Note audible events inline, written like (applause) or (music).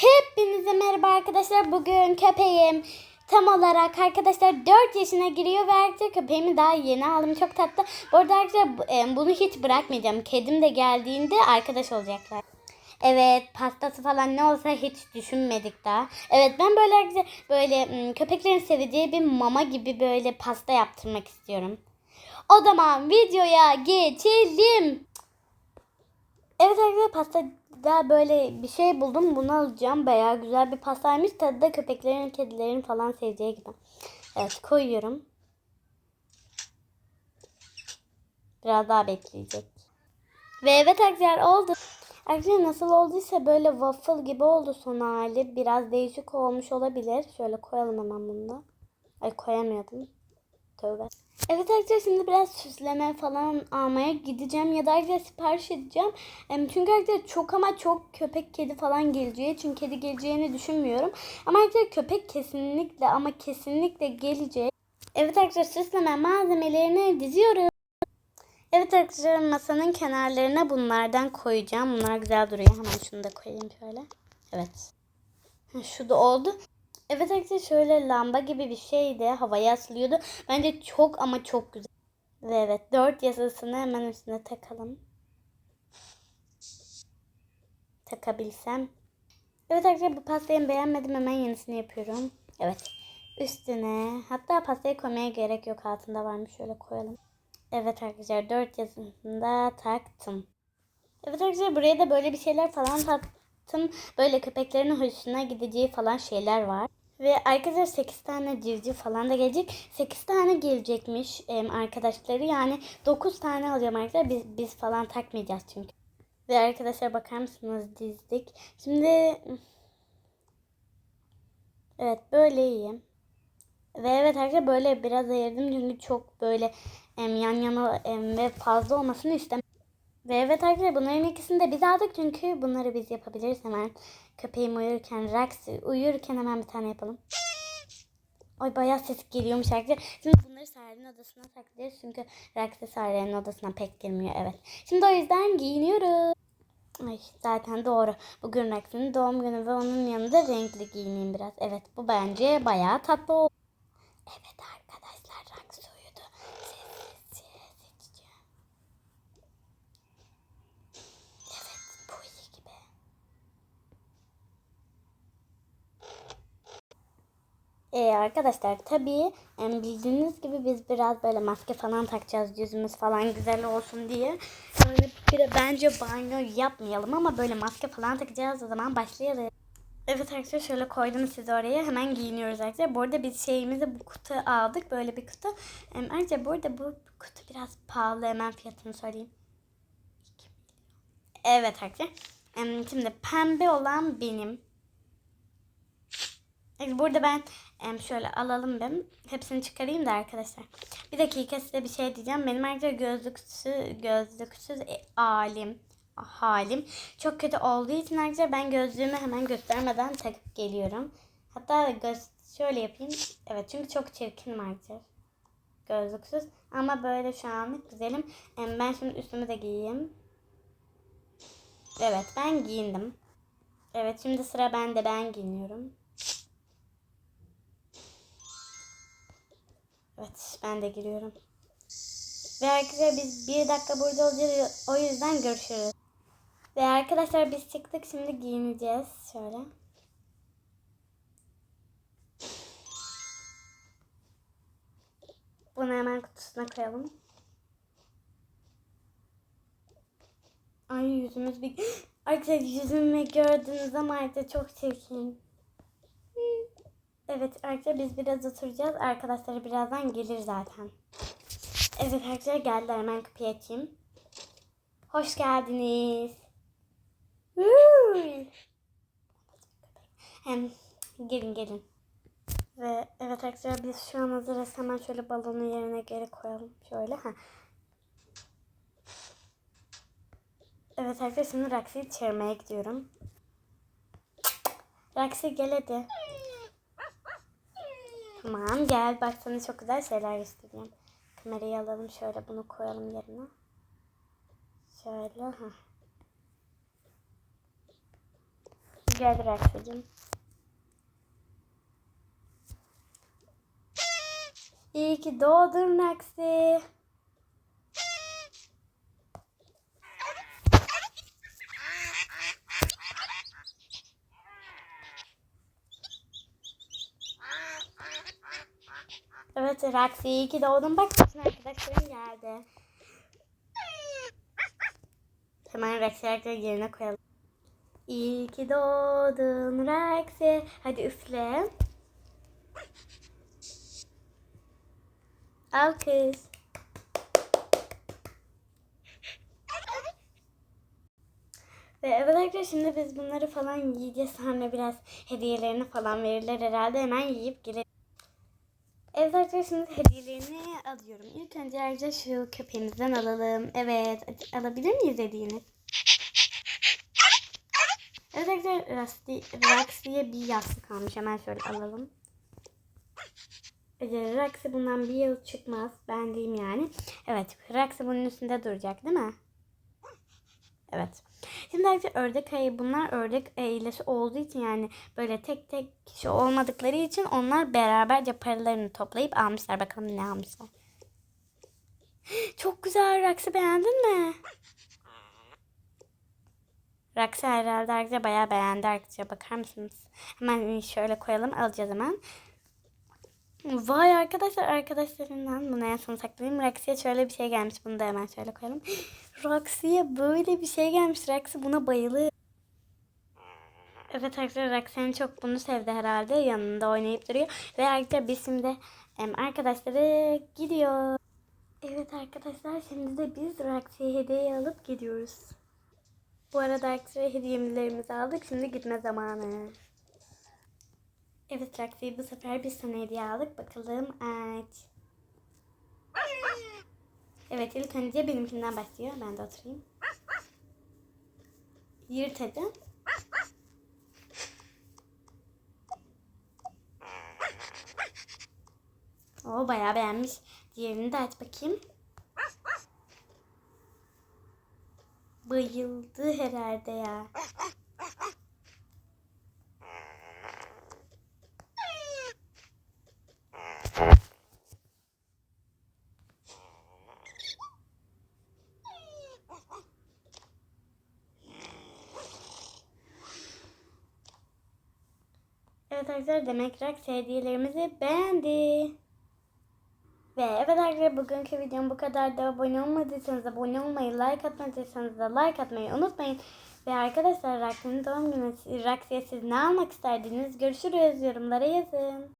Hepinize merhaba arkadaşlar. Bugün köpeğim tam olarak arkadaşlar 4 yaşına giriyor ve arkadaşlar köpeğimi daha yeni aldım. Çok tatlı. Bu arada arkadaşlar e, bunu hiç bırakmayacağım. Kedim de geldiğinde arkadaş olacaklar. Evet pastası falan ne olsa hiç düşünmedik daha. Evet ben böyle arkadaşlar böyle köpeklerin seveceği bir mama gibi böyle pasta yaptırmak istiyorum. O zaman videoya geçelim. Evet arkadaşlar pastada böyle bir şey buldum. Bunu alacağım. Bayağı güzel bir pastaymış. Tadı da köpeklerin, kedilerin falan seveceği gibi. Evet koyuyorum. Biraz daha bekleyecek. Ve evet arkadaşlar oldu. Arkadaşlar nasıl olduysa böyle waffle gibi oldu son hali. Biraz değişik olmuş olabilir. Şöyle koyalım hemen bunu da. Ay koyamıyordum. Tövbe. Evet arkadaşlar şimdi biraz süsleme falan almaya gideceğim ya da arkadaşlar sipariş edeceğim. Çünkü arkadaşlar çok ama çok köpek kedi falan geleceği çünkü kedi geleceğini düşünmüyorum. Ama arkadaşlar köpek kesinlikle ama kesinlikle gelecek. Evet arkadaşlar süsleme malzemelerini diziyoruz. Evet arkadaşlar masanın kenarlarına bunlardan koyacağım. Bunlar güzel duruyor. Hemen şunu da koyayım şöyle. Evet. Şu da oldu. Evet arkadaşlar şöyle lamba gibi bir şeydi. Havaya asılıyordu. Bence çok ama çok güzel. Ve evet dört yasasını hemen üstüne takalım. Takabilsem. Evet arkadaşlar bu pastayı beğenmedim. Hemen yenisini yapıyorum. Evet. Üstüne. Hatta pastayı koymaya gerek yok. Altında varmış. Şöyle koyalım. Evet arkadaşlar dört yasasını da taktım. Evet arkadaşlar buraya da böyle bir şeyler falan taktım. Böyle köpeklerin hoşuna gideceği falan şeyler var. Ve arkadaşlar 8 tane civciv falan da gelecek. 8 tane gelecekmiş arkadaşları. Yani 9 tane alacağım arkadaşlar. Biz, biz falan takmayacağız çünkü. Ve arkadaşlar bakar mısınız dizdik. Şimdi evet böyle iyi. Ve evet arkadaşlar böyle biraz ayırdım çünkü çok böyle em, yan yana em, ve fazla olmasını istem. Ve evet arkadaşlar bunların ikisini de biz aldık çünkü bunları biz yapabiliriz hemen. Köpeğim uyurken, Rex uyurken hemen bir tane yapalım. Ay bayağı ses geliyormuş arkadaşlar. Şimdi bunları Sare'nin odasına saklayacağız çünkü Rex de Sare'nin odasına pek girmiyor evet. Şimdi o yüzden giyiniyoruz. Ay zaten doğru. Bugün Rex'in doğum günü ve onun yanında renkli giyineyim biraz. Evet bu bence bayağı tatlı oldu. Evet arkadaşlar Rex uyudu. Sessizce seçeceğim. Evet bu iyi gibi. Ee, arkadaşlar tabii bildiğiniz gibi biz biraz böyle maske falan takacağız yüzümüz falan güzel olsun diye. Böyle bir bence banyo yapmayalım ama böyle maske falan takacağız o zaman başlayalım. Evet arkadaşlar şöyle koydum sizi oraya hemen giyiniyoruz arkadaşlar. Bu arada biz şeyimizi bu kutu aldık böyle bir kutu. Ayrıca bu arada bu kutu biraz pahalı hemen fiyatını söyleyeyim. Evet arkadaşlar. Şimdi pembe olan benim. Evet, Burada ben şöyle alalım ben. Hepsini çıkarayım da arkadaşlar. Bir dakika size bir şey diyeceğim. Benim arkadaşlar gözlüksüz, gözlüksüz e, halim, halim çok kötü olduğu için arkadaşlar ben gözlüğümü hemen göstermeden takıp geliyorum. Hatta göz, şöyle yapayım. Evet çünkü çok çirkin arkadaşlar. Gözlüksüz. Ama böyle şu anlık güzelim. Ben şimdi üstümü de giyeyim. Evet ben giyindim. Evet şimdi sıra bende ben giyiniyorum. Evet ben de giriyorum. Ve arkadaşlar biz bir dakika burada olacağız. O yüzden görüşürüz. Ve arkadaşlar biz çıktık şimdi giyineceğiz. Şöyle. Bunu hemen kutusuna koyalım. Ay yüzümüz bir... (gasps) Arkadaşlar yüzümü gördünüz ama artık çok çirkin. Evet arkadaşlar biz biraz oturacağız. Arkadaşları birazdan gelir zaten. Evet arkadaşlar geldiler hemen kapıyı açayım. Hoş geldiniz. Hem gelin gelin. Ve evet arkadaşlar biz şu an hazırız. Hemen şöyle balonu yerine geri koyalım. Şöyle ha. Evet arkadaşlar şimdi Raksi'yi çevirmeye gidiyorum. Raksi gel hadi. Tamam gel bak sana çok güzel şeyler göstereceğim. Kamerayı alalım şöyle bunu koyalım yerine. Şöyle ha. Rica ederim Aksacığım. İyi ki doğdun Aksi. Evet Raksi iyi ki doğdun. Bak bütün arkadaşlarım geldi. Hemen Raksi ayakları yerine koyalım. İyi ki doğdun Raksi. Hadi üfle. Alkış. Ve evet arkadaşlar şimdi biz bunları falan yiyeceğiz. Sonra biraz hediyelerini falan verirler herhalde. Hemen yiyip girelim. Evet arkadaşlar hediyelerini alıyorum. İlk önce ayrıca şu köpeğimizden alalım. Evet alabilir miyiz hediyeni? Evet arkadaşlar Roxy'ye bir yastık almış. Hemen şöyle alalım. Roxy bundan bir yıl çıkmaz. Ben diyeyim yani. Evet Roxy bunun üstünde duracak değil mi? Evet. Şimdi arkadaşlar ördek ayı bunlar ördek ailesi olduğu için yani böyle tek tek kişi olmadıkları için onlar beraberce paralarını toplayıp almışlar. Bakalım ne almışlar. Çok güzel Roxy beğendin mi? Roxy herhalde arkadaşlar bayağı beğendi arkadaşlar. Bakar mısınız? Hemen şöyle koyalım alacağız hemen. Vay arkadaşlar arkadaşlarından bunu en son saklayayım. Roxy'ye şöyle bir şey gelmiş. Bunu da hemen şöyle koyalım. (gasps) Roxy'ye böyle bir şey gelmiş. Roxy buna bayılır. Evet arkadaşlar Roxy çok bunu sevdi herhalde. Yanında oynayıp duruyor. Ve arkadaşlar biz şimdi arkadaşları gidiyor. Evet arkadaşlar şimdi de biz Roxy'ye hediye alıp gidiyoruz. Bu arada arkadaşlar hediyelerimizi aldık. Şimdi gitme zamanı. Evet Roxy bu sefer biz sana hediye aldık. Bakalım aç. Evet ilk önce benimkinden başlıyor. Ben de oturayım. Yırt hadi. O bayağı beğenmiş. Diğerini de aç bakayım. Bayıldı herhalde ya. Arkadaşlar demek Rex hediyelerimizi beğendi. Ve evet arkadaşlar bugünkü videom bu kadar da abone olmadıysanız abone olmayı, like atmadıysanız da like atmayı unutmayın. Ve arkadaşlar Rex'in doğum günü Rex'e siz ne almak isterdiniz? Görüşürüz yorumlara yazın.